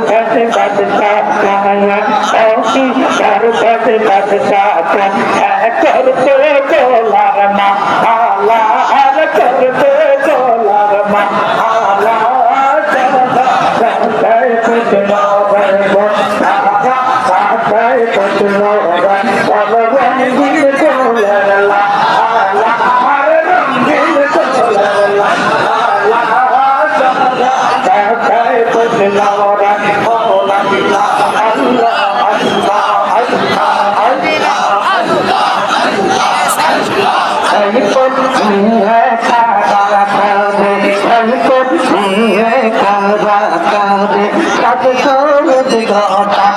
করতে করতে করতে কাবা কাবে তাতে সরদ ঘটা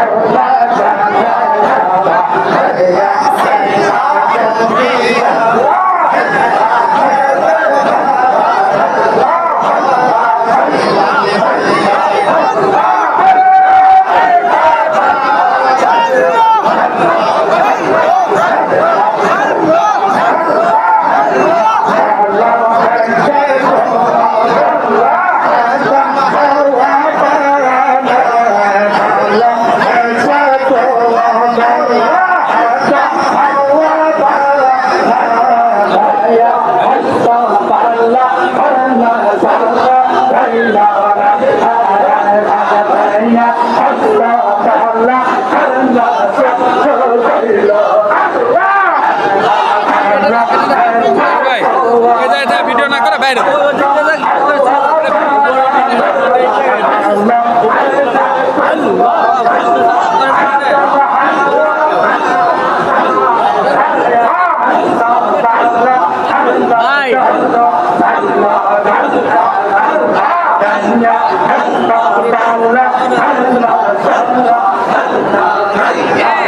আল্লাহ এটা ভিডিও না করে বাইরে Yeah.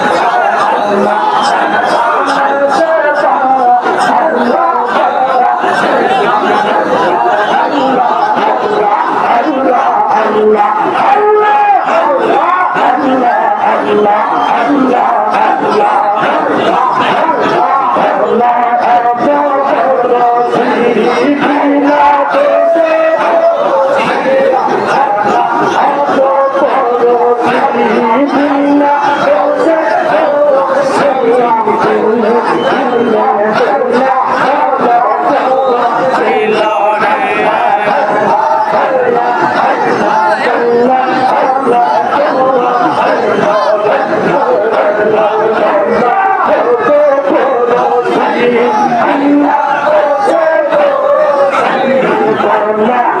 अल्लाह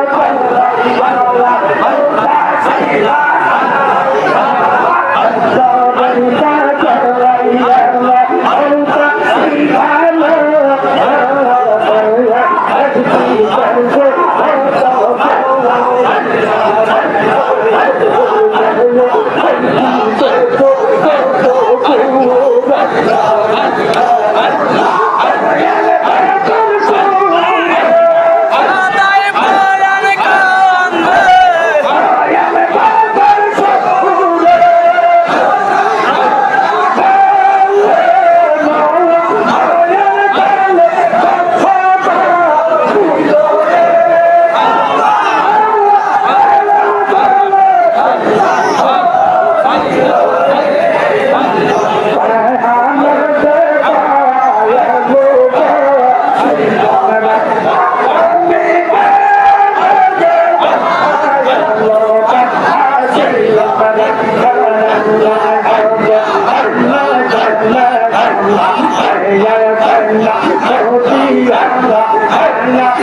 Italia.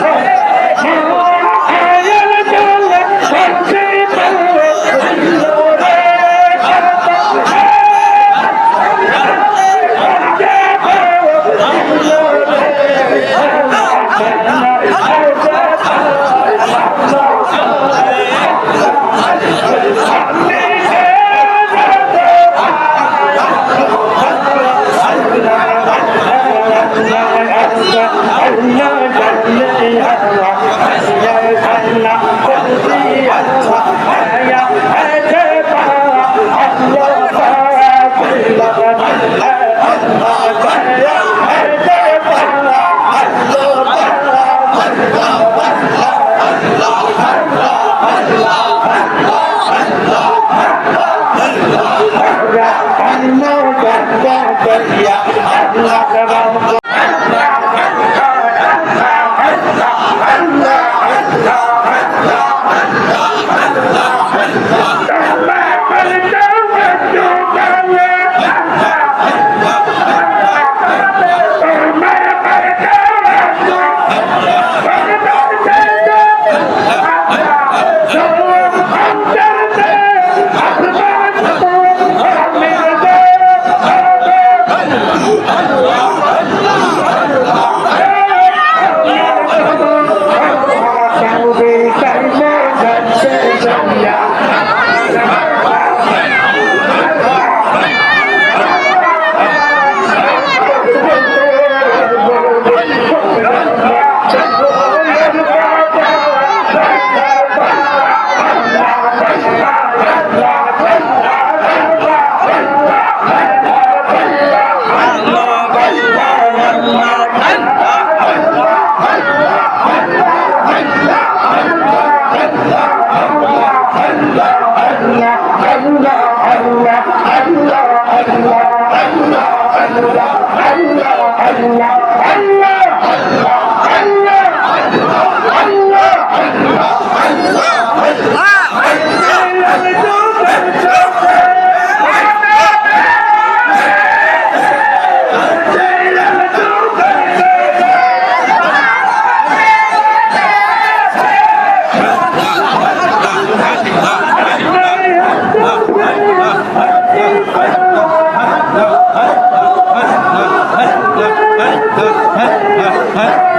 Yeah. Allah Oh,